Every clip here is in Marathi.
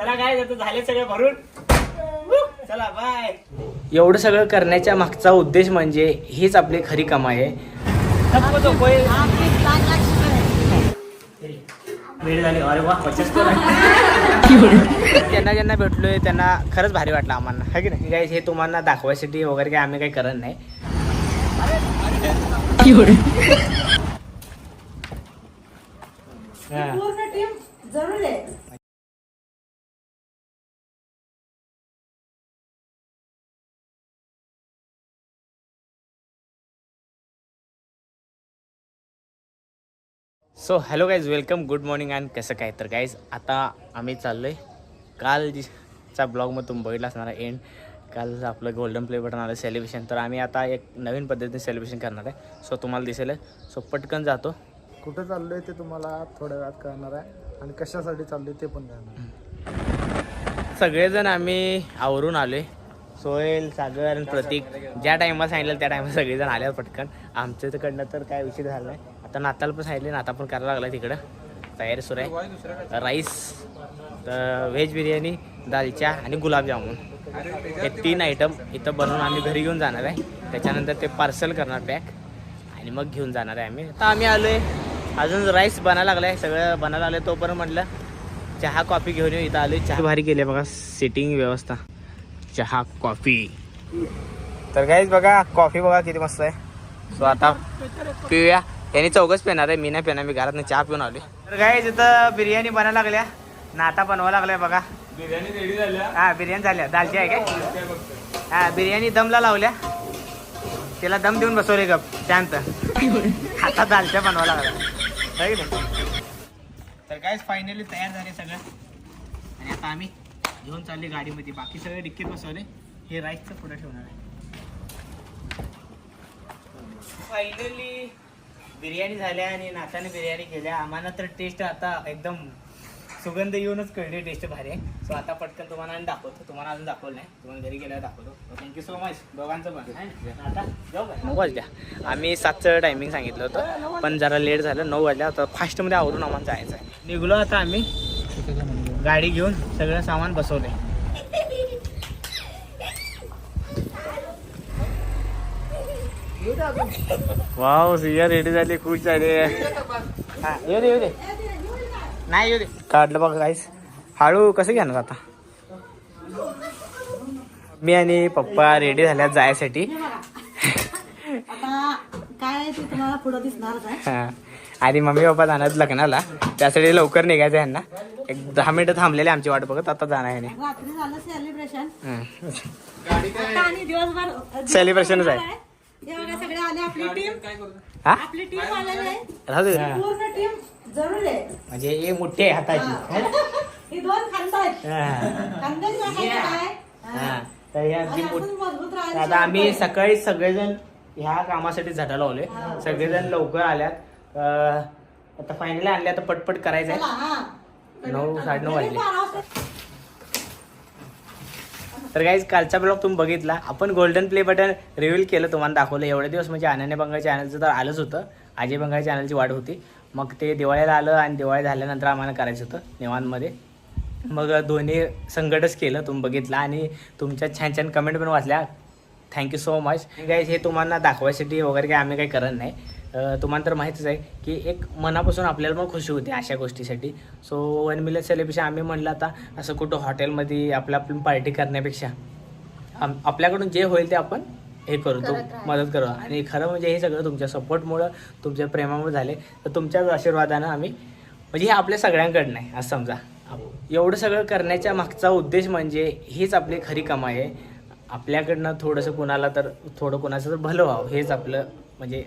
चला काय आता झाले सगळे भरून. चला बाय एवढं सगळं करण्याच्या मागचा उद्देश म्हणजे हीच आपली खरी कमाई आहे. वेळ झाली. अरे वा पचस ज्यांना ज्यांना भेटलोय त्यांना खरंच भारी वाटलं आम्हाला. है की नाही? काय हे तुम्हाला दाखवायसाठी वगैरे काय आम्ही काही करत नाही. पूर्ण टीम जरूर आहे. So hello guys welcome good morning and कसं काय? तर गाईज आता आम्ही चाललो आहे काल जी चा ब्लॉग मग तुम्ही बघितला असणार एंड काल आपलं गोल्डन प्ले बटन आलं सेलिब्रेशन तर आम्ही आता एक नवीन पद्धतीने सेलिब्रेशन करणार आहे. सो तुम्हाला दिसेल. सो पटकन जातो. कुठं चाललोय ते तुम्हाला थोड्या वेळात कळणार आहे. आणि कशासाठी चाललोय ते पण कळणार आहे. सगळेजण आम्ही आवरून आलो आहे सोहेल सागर आणि प्रतीक. ज्या टायमात सांगितलं त्या टायमात सगळेजण आल्यावर पटकन. आमच्या तिकडनं तर काय विषय झाला नाही. आता नाताला पण सांगितले नाता पण करायला लागला तिकडं. तयारी सुरू आहे. राईस तर व्हेज बिर्याणी दालच्या आणि गुलाबजामुन. हे तीन आयटम इथं बनवून आम्ही घरी घेऊन जाणार आहे. त्याच्यानंतर ते पार्सल करणार पॅक आणि मग घेऊन जाणार आहे आम्ही. आता आम्ही आलो आहे अजून राईस बनायला लागला आहे सगळं बनायला लागलं तोपर्यंत म्हटलं चहा कॉफी घेऊन येऊ. इथं आलो चहा भारी केली आहे बघा सिटिंग व्यवस्था. चहा कॉफी तर काहीच बघा कॉफी बघा किती मस्त आहे. सो आता पिऊया. यांनी चौघच पिणार आहे मी नाही पिणार मी घरात चहा पिऊन आलोय. तर काय इथं बिर्याणी बनायला लागल्या. नाता बनवायला लागलाय बघा. बिर्याणी रेडी झाल्या? हा बिर्याणी झाल्या. दालची आहे काय? हा बिर्याणी दमला लावल्या. त्याला दम देऊन बसवले गप शांत. आता दालच्या बनवायला लागला है की नाही? तर काय फायनली तयार झाले सगळं. आणि आता आम्ही घेऊन चालले गाडीमध्ये. बाकी सगळे डिक्कीत बसवले. हे राईसचं पुढे ठेवणार आहे. फायनली बिर्याणी झाल्या आणि नाताने बिर्याणी केल्या. आम्हाला तर टेस्ट आता एकदम सुगंध येऊनच कळली टेस्ट भारी. आहे सो आता पटकन तुम्हाला आणि दाखवतो. तुम्हाला अजून दाखवलं नाही. तुम्हाला घरी गेल्यावर दाखवतो. थँक्यू सो मच दोघांचं पण. आहे ना? आता जाऊ का? नऊ वाजल्या. आम्ही सातचं टायमिंग सांगितलं होतं. पण जरा लेट झालं. नऊ वाजल्या आता फास्टमध्ये आवरून आम्हाला जायचं आहे निघलो आता आम्ही. गाडी घेऊन सगळं सामान बसवलंय. वाव सिया रेडी झाली खुश झाली. हा येऊ दे येऊ दे. नाही येऊ दे. काढलं बघा काहीच हळू कसं घेणार आता? मी आणि पप्पा रेडी झाल्यात जायसाठी. आता काय ते तुम्हाला पुढं दिसणारच आहे हा. आणि मम्मी पप्पा जाणार लग्नाला. त्यासाठी लवकर निघायचं यांना. एक दहा मिनिटं थांबलेले आमची वाट बघत आता जाणार आहे रात्री झालं सेलिब्रेशन Celebrationच आहे. हे बघा सगळे आले आपली टीम हा? आपली टीम आलेली आहे. राहू दे. पूर्ण टीम जरूर आहे. म्हणजे हे मोठी आहे हाताची ही. दोन हा. काय? हा. तर आणि आपण आता आम्ही. सकाळी सगळेजण ह्या कामासाठी झटा लावले सगळेजण लवकर आल्यात. अं, आता फायनली आणले आता पटपट करायचंय. चला, हा. नऊ साडेनऊ घरी वाजले. बारा वाजता तर काहीच कालचा ब्लॉग तुम्ही बघितला. आपण गोल्डन प्ले बटन रिव्हील केलं तुम्हाला दाखवलं. एवढे दिवस म्हणजे अनन्य बंगाल चॅनलचं तर आलंच होतं. अजय बंगाल चॅनलची वाट होती. मग ते दिवाळीला आलं आणि दिवाळी झाल्यानंतर आम्हाला करायचं होतं निवांमध्ये मग दोन्ही संकटच केलं तुम्ही बघितलं. आणि तुमच्या छान छान कमेंट पण वाचल्या. थँक्यू सो मच गाईज हे तुम्हाला दाखवायसाठी वगैरे काही आम्ही काही करत नाही. तुम्हाला तर माहितीच आहे की एक मनापासून आपल्याला पण खुशी होते अशा गोष्टीसाठी. सो वन मिलियन सेलिब्रेशन आम्ही म्हणलं आता असं कुठं हॉटेलमध्ये आपल्या आपण पार्टी करण्यापेक्षा आपल्याकडून जे होईल ते आपण हे करतो मदत करू. आणि खरं म्हणजे हे सगळं तुमच्या सपोर्टमुळं तुमच्या प्रेमामुळे झाले. तर तुमच्याच आशीर्वादानं आम्ही म्हणजे हे आपल्या सगळ्यांकडनं आहे असं समजा. एवढं सगळं करण्याच्या मागचा उद्देश म्हणजे हीच आपली खरी कमाई आहे. आपल्याकडनं थोडंसं कुणाला तर थोडं कुणाचं तर भलं व्हावं हेच आपलं म्हणजे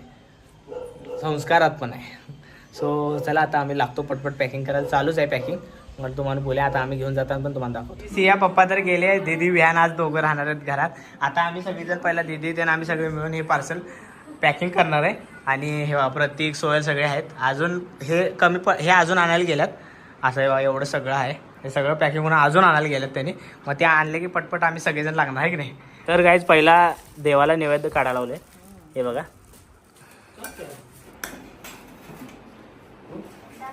संस्कारात पण आहे. सो चला आता आम्ही लागतो पटपट पॅकिंग करायला. चालूच आहे पॅकिंग मग तुम्हाला बोले आता आम्ही घेऊन जाताना पण तुम्हाला दाखवतो. सिया पप्पा तर गेले दीदी विहान आज दोघं राहणार आहेत घरात. आता आम्ही सगळेजण पहिला दीदी ते आम्ही सगळे मिळून हे पार्सल पॅकिंग करणार आहे. आणि हे बघा, प्रतीक सोयल सगळे आहेत. अजून हे कमी प हे अजून आणायला गेल्यात. असं हे बघा, एवढं सगळं आहे. हे सगळं पॅकिंग म्हणून अजून आणायला गेल्यात त्यांनी. मग ते आणले की पटपट आम्ही सगळेजण लागणार आहे की नाही? तर काहीच पहिला देवाला नैवेद्य काढायला लावले हे बघा.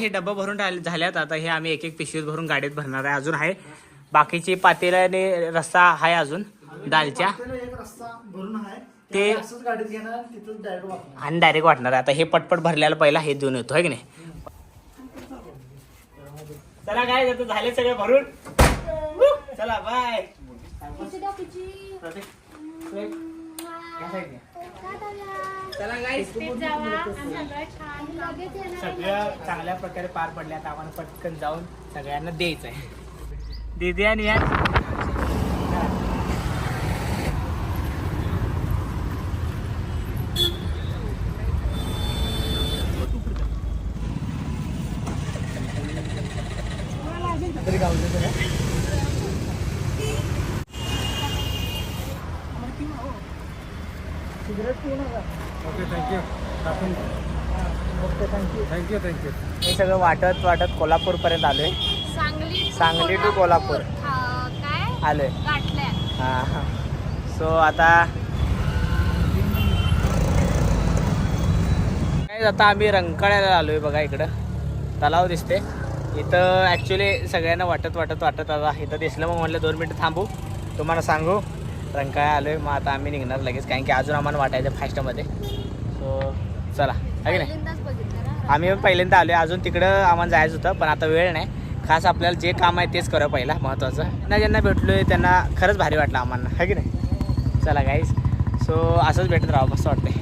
हे डब्बा भरून राहिले- झाल्यात. आता हे आम्ही एक एक पिशवीत भरून गाडीत भरणार आहे. अजून आहे. बाकीची पातेल्याने रस्ता आहे अजून. दालच्या. आपल्याला एक रस्ता भरून आहे. ते- आणि डायरेक्ट वाटणार आहे. आता हे पटपट भरल्याला पहिला हे देऊन येतो आहे की नाही? चला काय आता झाले सगळे भरून. चला बाय guys. सगळं चांगल्या प्रकारे पार पडले आता आम्हाला पटकन जाऊन सगळ्यांना द्यायचं आहे दीदी आणि या. सिगरेट पिऊ नका. Okay thank you okay thank you thank you thank you हे सगळं वाटत वाटत कोल्हापूर पर्यंत आलोय. सांगली सांगली to कोल्हापूर. हा, काय? आलोय. गाठल्या. हा हा. सो आता काय आता आम्ही रंकाळ्याला आलोय बघा इकडं. तलाव दिसते. इथं ॲक्च्युली सगळ्यांना वाटत वाटत वाटत आता इथं दिसलं मग म्हटलं दोन मिनटं थांबू. तुम्हाला सांगू. रंकाळ्या आलोय. मग आता आम्ही निघणार लगेच कारण की अजून आम्हाला वाटायचं फास्टमध्ये. सो चला आहे की नाही? ना? आम्ही पण पहिल्यांदा आलोय. अजून तिकडं आम्हाला जायचं होतं पण आता वेळ नाही. खास आपल्याला जे काम आहे तेच करूया पहिला महत्त्वाचं ज्यांना ज्यांना भेटलोय त्यांना खरंच भारी वाटलं आम्हाला. है की नाही? चला गाईज सो असंच भेटत राहा मस्त वाटतंय.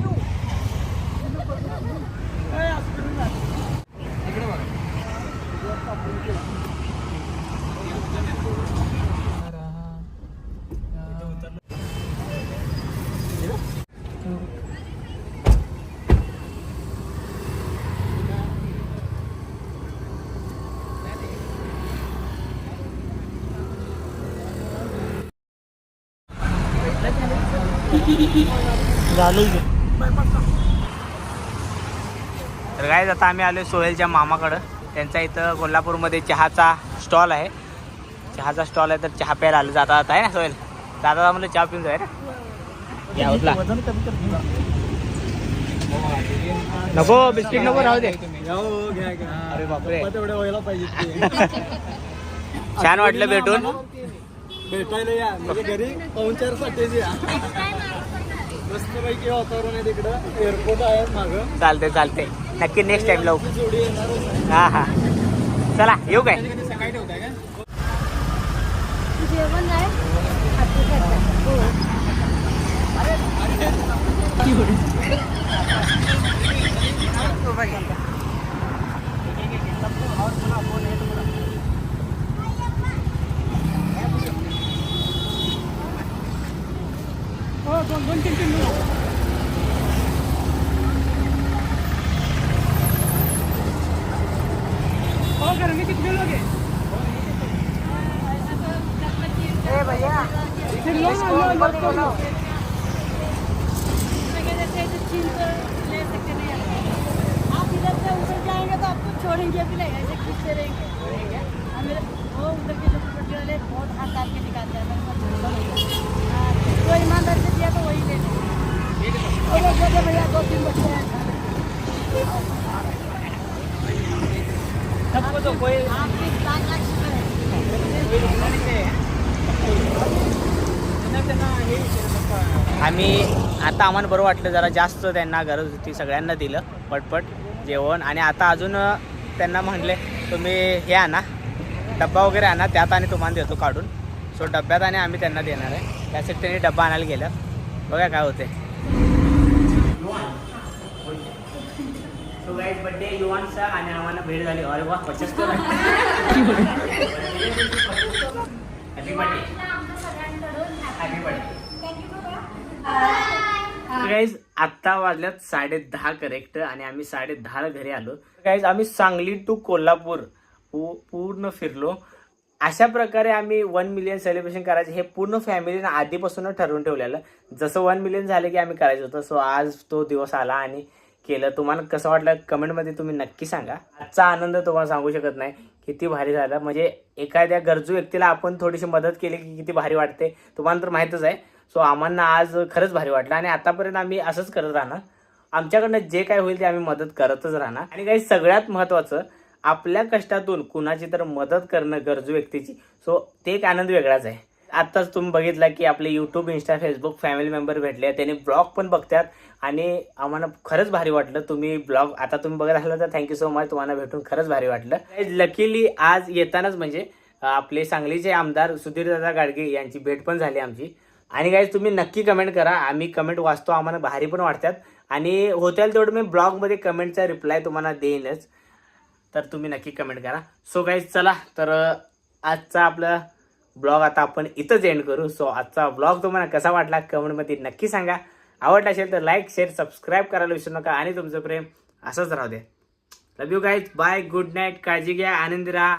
तर गाईज आता आम्ही आलो सोहेलच्या मामाकडं. त्यांचा इथं कोल्हापूरमध्ये चहाचा स्टॉल आहे. चहाचा स्टॉल आहे तर चहा प्यायला आलो. जाता जाता आहे ना सोहेल? जाता जाता म्हणलं चहा पिऊन जाय ना? या नको बिस्किट नको राहू दे. अरे बापरे. तेवढे व्हायला पाहिजे छान वाटलं भेटून. भेटायला या. म्हणजे घरी पाहुणचारसाठीच या. मस्तपैकी वातावरण आहे तिकडं. एअरपोर्ट आहे मागं. चालते चालते नक्की नेक्स्ट टाइम लावू. जोडी हा हा. चला येऊ काय? जेवण आहे दोन तीन तीन और में कितने लोग हैं भैया लो लो लो लो आप इधर से उधर जाएँगे तो आपको छोड़ेंगे भी नहीं ऐसे खींचते रहेंगे। मेरे वो उधर के जो प्रॉपर्टी वाले बहुत हाथ डाल के निकालते हैं मेरे को छोड़ो भैया। हाँ, जो ईमानदार से दिया तो वही ले लेंगे। भैया दो तीन बच्चे हैं। सबको तो कोई आपकी पाँच लाख शुक्र है। आम्ही आता आम्हाला बरं वाटलं जरा जास्त त्यांना गरज होती सगळ्यांना दिलं पटपट जेवण. आणि आता अजून त्यांना म्हटले तुम्ही हे आणा डब्बा वगैरे आणा त्यात आणि तुम्हाला देतो काढून. सो डब्यात आणि आम्ही त्यांना देणार आहे. त्यासाठी त्यांनी डब्बा आणायला गेलं बघा काय होते बड्डे युवानचा आणि आम्हाला भेट झाली. अरे वा गाईज आत्ता वाजल्यात साडे दहा करेक्ट आणि आम्ही साडे दहा घरी आलो. गाईज आम्ही सांगली टू कोल्हापूर पूर्ण फिरलो. अशा प्रकारे आम्ही वन मिलियन सेलिब्रेशन करायचे हे पूर्ण फॅमिलीनं आधीपासून ठरवून ठेवलेलं. जसं वन मिलियन झालं की आम्ही करायचं होतं सो आज तो दिवस आला आणि केलं. तुम्हाला कसं वाटलं कमेंटमध्ये तुम्ही नक्की सांगा. आजचा आनंद तुम्हाला सांगू शकत नाही. किती भारी झाला. म्हणजे एखाद्या गरजू व्यक्तीला आपण थोडीशी मदत केली की किती भारी वाटते तुम्हाला तर माहीतच आहे. सो आम्हाला आज खरंच भारी वाटलं आणि आतापर्यंत आम्ही असंच करत राहणार. आमच्याकडनं जे काय होईल ते आम्ही मदत करतच राहणार. आणि काही सगळ्यात महत्त्वाचं आपल्या कष्टातून कुणाची तर मदत करणं गरजू व्यक्तीची. सो ते एक आनंद वेगळाच आहे. आत्ताच तुम्ही बघितला की आपले YouTube Insta Facebook family member भेटले त्याने ब्लॉग पण बघतात. आणि आम्हाला खरंच भारी वाटलं तुम्ही ब्लॉग आता तुम्ही बघत असाल तर थँक्यू सो मच तुम्हाला भेटून खरंच भारी वाटलं. लकीली आज येतानाच म्हणजे आपले सांगलीचे आमदार सुधीरदादा गाडगे यांची भेट पण झाली आमची. आणि गाईज तुम्ही नक्की कमेंट करा. आम्ही कमेंट वाचतो आम्हाला भारी पण वाटतात. आणि होतील तेवढं मी ब्लॉगमध्ये कमेंटचा रिप्लाय तुम्हाला देईनच तर तुम्ही नक्की कमेंट करा. सो गाईज चला तर आजचा आपला ब्लॉग आता आपण इथंच एंड करू. सो आजचा ब्लॉग तुम्हाला कसा वाटला कमेंटमध्ये नक्की सांगा. आवडला असेल तर लाईक शेअर सबस्क्राईब करायला विसरू नका. आणि तुमचं प्रेम असंच राहू दे. Love you guys bye good night काळजी घ्या. आनंदी राहा.